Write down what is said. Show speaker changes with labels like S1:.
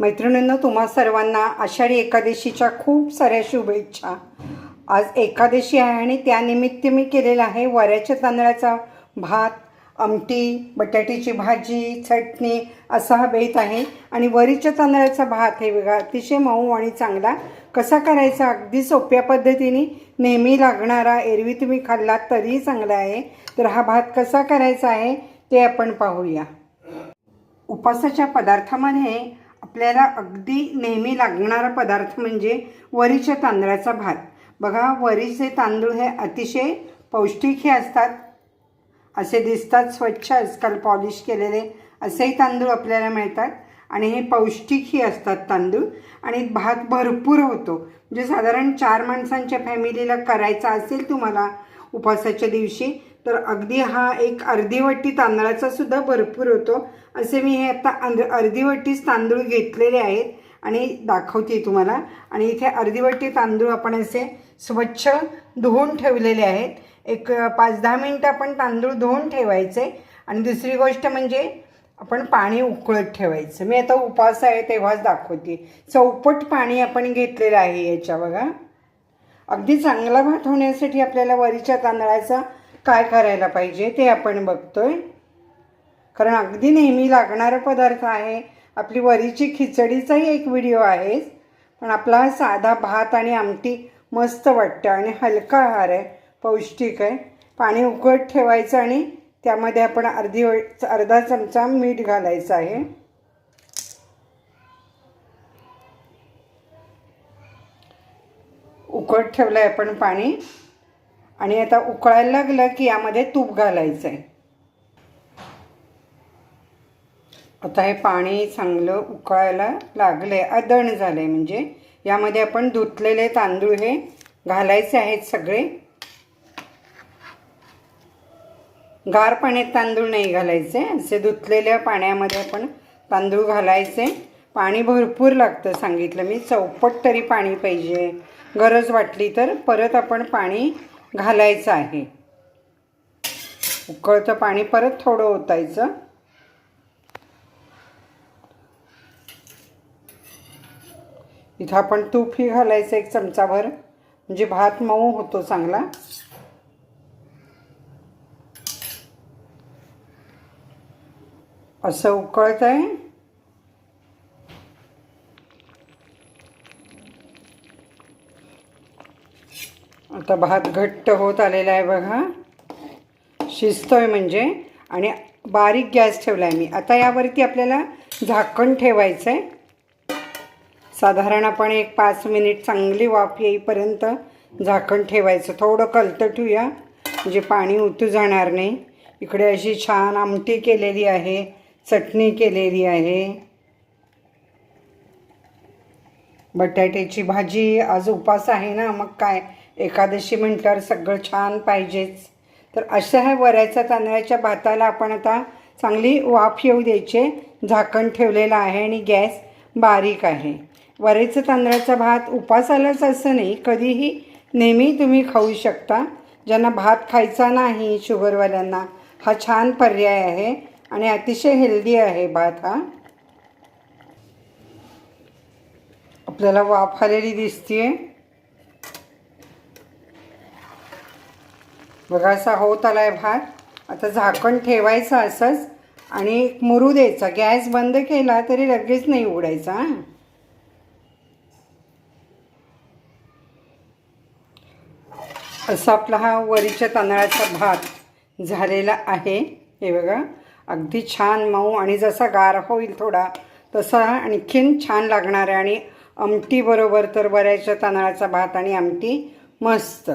S1: मैत्रिणींनो तुम्हा सर्वांना आषाढी एकादशीच्या खूप साऱ्या शुभेच्छा. आज एकादशी आहे आणि त्यानिमित्त मी केलेला आहे वऱ्याच्या तांदळाचा भात आमटी बटाट्याची भाजी चटणी असा हा बेत आहे. आणि वरीच्या तांदळाचा भात हे बघा अतिशय मऊ आणि चांगला. कसा करायचा? अगदी सोप्या पद्धतीने. नेहमी लागणारा एरवी तुम्ही खाल्लात तरीही चांगला आहे. तर हा भात कसा करायचा आहे ते आपण पाहूया. उपासाच्या पदार्थामध्ये आपल्याला अगदी नेहमी लागणारा पदार्थ म्हणजे वरीच्या तांदळाचा भात. बघा वरीचे तांदूळ हे अतिशय पौष्टिकही असतात. असे दिसतात स्वच्छ आजकाल पॉलिश केलेले असेही तांदूळ आपल्याला मिळतात. आणि हे पौष्टिकही असतात तांदूळ. आणि भात भरपूर होतो. म्हणजे साधारण चार माणसांच्या फॅमिलीला करायचा असेल तुम्हाला उपासाच्या दिवशी तर अगदी हा एक अर्धीवटी तांदळाचा सुद्धा भरपूर होतो. असे मी हे आता अंद अर्धीवटीच तांदूळ घेतलेले आहेत आणि दाखवते तुम्हाला. आणि इथे अर्धीवट्टी तांदूळ आपण असे स्वच्छ धुवून ठेवलेले आहेत. एक पाच दहा मिनटं आपण तांदूळ धुवून ठेवायचे. आणि दुसरी गोष्ट म्हणजे आपण पाणी उकळत ठेवायचं. मी आता उपास आहे तेव्हाच दाखवते. चौपट पाणी आपण घेतलेलं आहे याच्या बघा. अगदी चांगला भात होण्यासाठी आपल्याला वरीच्या तांदळाचा काय करायला पाहिजे ते आपण बघतोय. कारण अगदी नेहमी लागणारा पदार्थ आहे. आपली वरीची खिचडीचाही एक व्हिडिओ आहे. पण आपला हा साधा भात आणि आमटी मस्त वाटतं आणि हलका आहार आहे. पौष्टिक आहे. पाणी उकळत ठेवायचं आणि त्यामध्ये आपण अर्धी व- अर्धा चमचा मीठ घालायचं आहे. उकळत ठेवलं आहे आपण पाणी. आणि आता उकळायला लागलं की यामध्ये तूप घालायचं आहे आता हे पाणी चांगलं उकळायला लागले अदण झाले म्हणजे. यामध्ये आपण धुतलेले तांदूळ हे घालायचे आहेत सगळे. गार पाण्यात तांदूळ नाही घालायचे. असे धुतलेल्या पाण्यामध्ये आपण तांदूळ घालायचे. पाणी भरपूर लागतं सांगितलं मी. चौपट तरी पाणी पाहिजे. गरज वाटली तर परत आपण पाणी घालायचं आहे. उकळतं पाणी परत थोडं ओतायचं. इथं आपण तूपही घालायचं एक चमचाभर. म्हणजे भात मऊ होतो चांगला. असं उकळत आहे आता भात घट्ट होत आलेला आहे बघा. शिजतोय म्हणजे. आणि बारीक गॅस ठेवला आहे मी. आता यावरती आपल्याला झाकण ठेवायचं आहे साधारण आपण एक पाच मिनिट चांगली वाफ येईपर्यंत झाकण ठेवायचं. थोडं कलतटूया ठेवूया. म्हणजे पाणी उतू जाणार नाही. इकडे अशी छान आमटी केलेली आहे. चटणी केलेली आहे. बटाट्याची भाजी आज उपास आहे ना. मग काय? एकादशी म्हटल्यावर सगळं छान पाहिजेच. तर अशा ह्या वऱ्याच्या तांदळाच्या भाताला आपण आता चांगली वाफ येऊ द्यायचे. झाकण ठेवलेलं आहे आणि गॅस बारीक आहे. वऱ्याचं तांदळाचा भात उपासालाच असं नाही कधीही नेहमी तुम्ही खाऊ शकता. ज्यांना भात खायचा नाही शुगरवाल्यांना हा छान पर्याय आहे आणि अतिशय हेल्दी आहे भात हा. आपल्याला वाफ आलेली आहे बघा असा होत आला आहे भात. आता झाकण ठेवायचं असंच आणि मुरू द्यायचा. गॅस बंद केला तरी लगेच नाही उघडायचा हां. असा आपला हा वरीच्या तांदळाचा भात झालेला आहे. हे बघा अगदी छान मऊ आणि जसा गार होईल थोडा तसा आणखीन छान लागणार आहे. आणि आमटीबरोबर तर वऱ्याच्या तांदळाचा भात आणि आमटी मस्त.